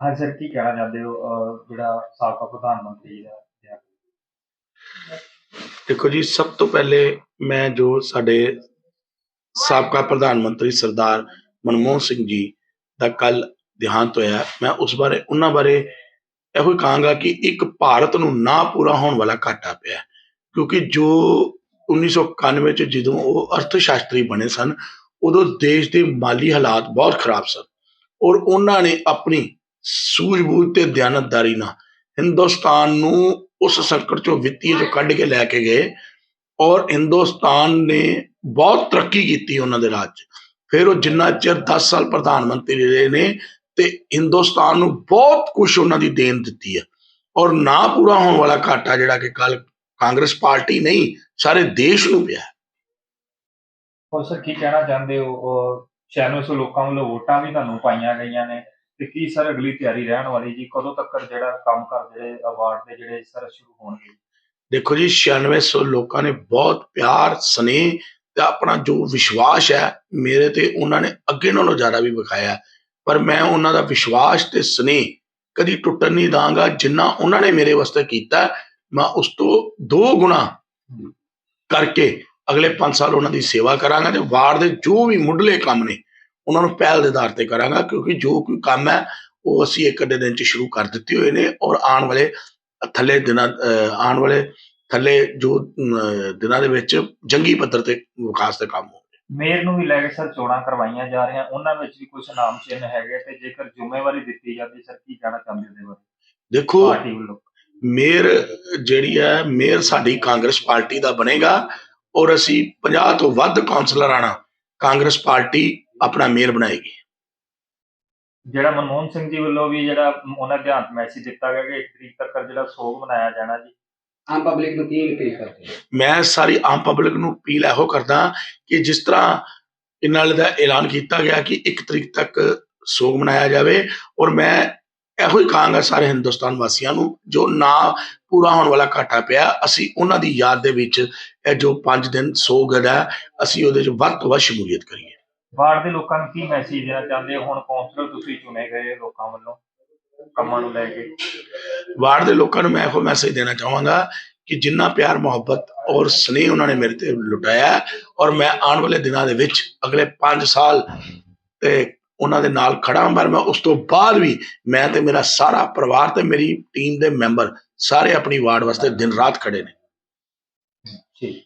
ਹਾਂ ਸਰ ਕੀ ਕਹਿਣਾ ਚਾਹੁੰਦੇ ਹੋ ਅਹ, ਜਿਹੜਾ ਸਾਬਕਾ ਪ੍ਰਧਾਨ ਮੰਤਰੀ ਦਾ ਬਿਆਨ? ਦੇਖੋ ਜੀ ਸਭ ਤੋਂ ਪਹਿਲੇ ਮੈਂ ਜੋ ਸਾਡੇ ਸਾਬਕਾ ਪ੍ਰਧਾਨ ਮੰਤਰੀ ਸਰਦਾਰ ਮਨਮੋਹਨ ਸਿੰਘ ਜੀ ਦਾ ਕੱਲ ਦੇਹਾਂਤ ਹੋਇਆ ਮੈਂ ਉਸ ਬਾਰੇ ਉਹਨਾਂ ਬਾਰੇ ਇਹੋ ਹੀ ਕਹਾਂਗਾ ਕਿ ਇੱਕ ਭਾਰਤ ਨੂੰ ਨਾ ਪੂਰਾ ਹੋਣ ਵਾਲਾ ਘਾਟਾ ਪਿਆ ਹੈ। ਕਿਉਂਕਿ ਜੋ 1991 ਚ ਜਦੋਂ ਉਹ ਅਰਥ ਸ਼ਾਸਤਰੀ ਬਣੇ ਸਨ ਉਦੋਂ ਦੇਸ਼ ਦੇ ਮਾਲੀ ਹਾਲਾਤ ਬਹੁਤ ਖਰਾਬ ਸਨ ਔਰ ਉਹਨਾਂ ਨੇ ਆਪਣੀ ਸੂਝ-ਬੂਝ ਤੇ ਦਿਆਨਤਦਾਰੀ ਨਾਲ। ਹਿੰਦੁਸਤਾਨ ਨੂੰ ਉਸ ਸੰਕਟ ਚੋਂ ਵਿੱਤੀ ਚੋਂ ਕੱਢ ਕੇ ਲੈ ਕੇ ਗਏ ਔਰ ਹਿੰਦੁਸਤਾਨ ਨੇ ਬਹੁਤ ਤਰੱਕੀ ਕੀਤੀ ਉਹਨਾਂ ਦੇ ਰਾਜ 'ਚ। ਫਿਰ ਉਹ ਜਿੰਨਾ ਚਿਰ 10 ਸਾਲ ਪ੍ਰਧਾਨ ਮੰਤਰੀ ਰਹੇ ਨੇ ਤੇ ਹਿੰਦੁਸਤਾਨ ਨੂੰ ਬਹੁਤ ਕੁਝ ਉਹਨਾਂ ਦੀ ਦੇਣ ਦਿੱਤੀ ਹੈ। ਔਰ ਨਾ ਪੂਰਾ ਹੋਣ ਵਾਲਾ ਘਾਟਾ ਜਿਹੜਾ ਕਿ ਕੱਲ ਕਾਂਗਰਸ ਪਾਰਟੀ ਨਹੀਂ, ਸਾਰੇ ਦੇਸ਼ ਨੂੰ ਪਿਆ ਹੈ। ਸਰ, ਕੀ ਕਹਿਣਾ ਚਾਹੁੰਦੇ ਹੋ? ਉਹ 9600 ਲੋਕਾਂ ਵੱਲੋਂ ਵੋਟਾਂ ਵੀ ਤੁਹਾਨੂੰ ਪਾਈਆਂ ਗਈਆਂ ਨੇ। ਤੇ ਕੀ ਸਰ ਅਗਲੀ ਤਿਆਰੀ ਰਹਿਣ ਵਾਲੀ ਜੀ? ਕਦੋਂ ਤੱਕ ਜਿਹੜਾ ਕੰਮ ਕਰ ਜਿਹੜੇ ਅਵਾਰਡ ਦੇ ਜਿਹੜੇ ਸਰ ਸ਼ੁਰੂ ਹੋਣਗੇ? ਦੇਖੋ ਜੀ 9600 ਲੋਕਾਂ ਨੇ ਬਹੁਤ ਪਿਆਰ ਸਨੇਹ ਤੇ ਆਪਣਾ ਜੋ ਵਿਸ਼ਵਾਸ ਹੈ ਮੇਰੇ ਤੇ ਉਹਨਾਂ ਨੇ ਅੱਗੇ ਨਾਲੋਂ ਜ਼ਿਆਦਾ ਵੀ ਵਿਖਾਇਆ ਪਰ ਮੈਂ ਉਹਨਾਂ ਦਾ ਵਿਸ਼ਵਾਸ ਤੇ ਸਨੇਹ ਕਦੀ ਟੁੱਟਣ ਨਹੀਂ ਦਾਂਗਾ ਜਿੰਨਾ ਉਹਨਾਂ ਨੇ ਮੇਰੇ ਵਾਸਤੇ ਕੀਤਾ ਮੈਂ ਉਸ ਤੋਂ ਦੋ ਗੁਣਾ ਕਰਕੇ ਅਗਲੇ 5 ਸਾਲ ਉਹਨਾਂ ਦੀ ਸੇਵਾ ਕਰਾਂਗਾ ਤੇ ਵਾਰਡ ਦੇ ਜੋ ਵੀ ਮੁੱਢਲੇ ਕੰਮ ਨੇ ਉਹਨਾਂ ਨੂੰ ਪਹਿਲ ਦੇ ਆਧਾਰ ਤੇ ਕਰਾਂਗਾ ਕਿਉਂਕਿ ਜੋ ਕੋਈ ਕੰਮ ਹੈ ਉਹ ਅਸੀਂ ਇੱਕ ਅੱਧੇ ਦਿਨ ਚ ਸ਼ੁਰੂ ਕਰ ਦਿੱਤੇ ਹੋਏ ਨੇ ਔਰ ਆਉਣ ਵਾਲੇ ਥੱਲੇ ਦਿਨਾਂ ਆਉਣ ਵਾਲੇ ਥੱਲੇ ਜੋ ਦਿਨਾਂ ਦੇ ਵਿੱਚ ਜੰਗੀ ਪੱਧਰ ਤੇ ਵਿਕਾਸ ਦੇ ਕੰਮ ਹੋਣਗੇ। ਮੇਅਰ ਨੂੰ ਵੀ ਲੈ ਕੇ ਸਰ ਚੋਣਾਂ ਕਰਵਾਈਆਂ ਜਾ ਰਹੀਆਂ ਉਹਨਾਂ ਵਿੱਚ ਵੀ ਕੁਝ ਨਾਮ ਚਿੰਨ੍ਹ ਹੈਗੇ ਤੇ ਜੇਕਰ ਜ਼ਿੰਮੇਵਾਰੀ ਦਿੱਤੀ ਜਾਂਦੀ ਸਰ ਕੀ ਕਹਿਣਾ ਚਾਹੁੰਦੇ ਹੋ ਇਹਦੇ ਬਾਰੇ? ਦੇਖੋ ਮੇਅਰ ਜਿਹੜੀ ਹੈ ਮੇਅਰ ਸਾਡੀ ਕਾਂਗਰਸ ਪਾਰਟੀ ਦਾ ਬਣੇਗਾ ਔਰ ਅਸੀਂ 50 ਤੋਂ ਵੱਧ ਕਾਉਂਸਲਰਾਂ ਨਾਲ ਕਾਂਗਰਸ ਪਾਰਟੀ ਆਪਣਾ ਮੇਅਰ ਬਣਾਏਗੀ। ਜਿਹੜਾ ਮਨਮੋਹਨ ਸਿੰਘ ਜੀ ਵੱਲੋਂ ਵੀ ਜਿਹੜਾ ਉਹਨਾਂ ਧਿਆਨ ਮੈਸੇਜ ਦਿੱਤਾ ਗਿਆ ਕਿ ਇੱਕ ਤਰੀਕ ਤੱਕ ਜਿਹੜਾ ਸੋਗ ਮਨਾਇਆ ਜਾਣਾ ਜੀ। ਆਮ ਪਬਲਿਕ ਨੂੰ ਕੀ ਅਪੀਲ ਕਰਦੇ ਮੈਂ ਸਾਰੀ ਆਮ ਪਬਲਿਕ ਨੂੰ ਅਪੀਲ ਇਹੋ ਕਰਦਾ ਕਿ ਜਿਸ ਤਰ੍ਹਾਂ ਇਹਨਾਂ ਦਾ ਐਲਾਨ ਕੀਤਾ ਗਿਆ ਕਿ 1 ਤਰੀਕ ਤੱਕ ਸੋਗ ਮਨਾਇਆ ਜਾਵੇ ਔਰ ਮੈਂ ਇਹੋ ਹੀ ਕਹਾਂਗਾ ਸਾਰੇ ਹਿੰਦੁਸਤਾਨ ਵਾਸੀਆਂ ਨੂੰ ਜੋ ਨਾ ਪੂਰਾ ਹੋਣ ਵਾਲਾ ਘਾਟਾ ਪਿਆ ਅਸੀਂ ਉਹਨਾਂ ਦੀ ਯਾਦ ਦੇ ਵਿੱਚ ਇਹ ਜੋ 5 ਦਿਨ ਸੋਗ ਹੈ ਅਸੀਂ ਉਹਦੇ 'ਚ ਵੱਧ ਤੋਂ ਵੱਧ ਸ਼ਮੂਲੀਅਤ ਕਰੀਏ। ਵਾਰਡ ਦੇ ਲੋਕਾਂ ਨੂੰ ਕੀ ਮੈਸੇਜ ਦੇਣਾ ਚਾਹੁੰਦੇ ਹੋ? ਹੁਣ ਕੌਂਸਲਰ ਤੁਸੀਂ ਚੁਣੇ ਗਏ ਲੋਕਾਂ ਵੱਲੋਂ ਕੰਮਾਂ ਨੂੰ ਲੈ ਕੇ। ਵਾਰਡ ਦੇ ਲੋਕਾਂ ਨੂੰ ਮੈਂ ਇਹੋ ਮੈਸੇਜ ਦੇਣਾ ਚਾਹਾਂਗਾ ਕਿ ਜਿੰਨਾ ਪਿਆਰ ਮੁਹੱਬਤ ਔਰ ਸਨੇਹ ਉਹਨਾਂ ਨੇ ਮੇਰੇ ਤੇ ਲੁਟਾਇਆ ਔਰ ਮੈਂ ਆਉਣ ਵਾਲੇ ਦਿਨਾਂ ਦੇ ਵਿੱਚ ਅਗਲੇ 5 ਸਾਲ ਤੇ ਉਹਨਾਂ ਦੇ ਨਾਲ ਖੜਾ ਹਾਂ ਪਰ ਮੈਂ ਉਸ ਤੋਂ ਬਾਅਦ ਵੀ ਮੈਂ ਤੇ ਮੇਰਾ ਸਾਰਾ ਪਰਿਵਾਰ ਤੇ ਮੇਰੀ ਟੀਮ ਦੇ ਮੈਂਬਰ ਸਾਰੇ ਆਪਣੀ ਵਾਰਡ ਵਾਸਤੇ ਦਿਨ ਰਾਤ ਖੜੇ ਨੇ। ਠੀਕ।